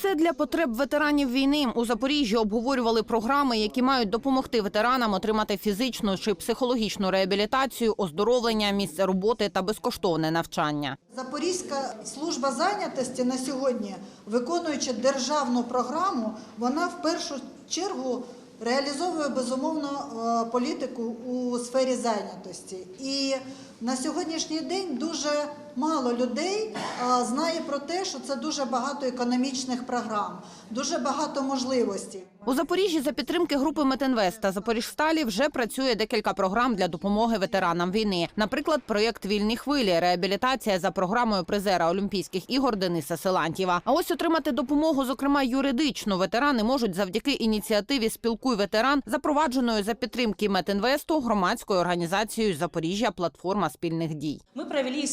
Все для потреб ветеранів війни. У Запоріжжі обговорювали програми, які мають допомогти ветеранам отримати фізичну чи психологічну реабілітацію, оздоровлення, місце роботи та безкоштовне навчання. Запорізька служба зайнятості на сьогодні, виконуючи державну програму, вона в першу чергу реалізовує безумовно е, політику у сфері зайнятості. І на сьогоднішній день дуже мало людей знає про те, що це дуже багато економічних програм, дуже багато можливостей. У Запоріжжі за підтримки групи Метинвест та Запоріжсталі вже працює декілька програм для допомоги ветеранам війни. Наприклад, проєкт Вільні хвилі, реабілітація за програмою призера Олімпійських ігор Дениса Силантьєва. А ось отримати допомогу, зокрема юридичну, ветерани можуть завдяки ініціативі Спілкуй ветеран, запровадженою за підтримки Метинвесту громадською організацією Запоріжжя Платформа спільних дій. Мы провели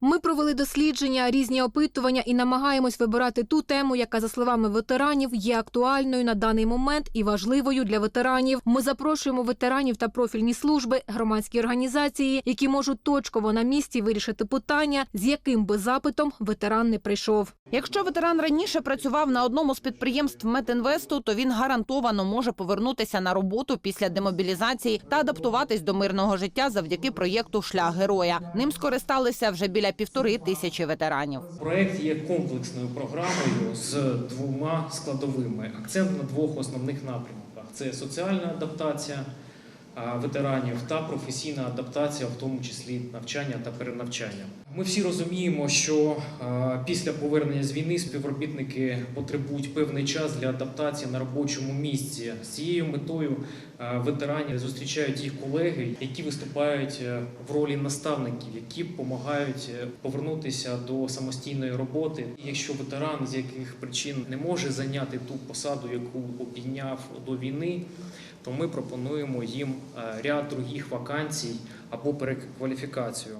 Ми провели дослідження, різні опитування і намагаємось вибирати ту тему, яка, за словами ветеранів, є актуальною на даний момент і важливою для ветеранів. Ми запрошуємо ветеранів та профільні служби, громадські організації, які можуть точково на місці вирішити питання, з яким би запитом ветеран не прийшов. Якщо ветеран раніше працював на одному з підприємств Метинвесту, то він гарантовано може повернутися на роботу після демобілізації та адаптуватись до мирного життя завдяки проєкту Шлях героя. Ним скористалися вже біля півтори тисячі ветеранів. Проект є комплексною програмою з двома складовими. Акцент на двох основних напрямках: це соціальна адаптація ветеранів та професійна адаптація, в тому числі навчання та перенавчання. Ми всі розуміємо, що після повернення з війни співробітники потребують певний час для адаптації на робочому місці. З цією метою а, ветерані зустрічають їх колеги, які виступають е, в ролі наставників, які допомагають е, повернутися до самостійної роботи. Якщо ветеран з яких причин не може зайняти ту посаду, яку обійняв до війни, то ми пропонуємо їм е, ряд других вакансій або перекваліфікацію.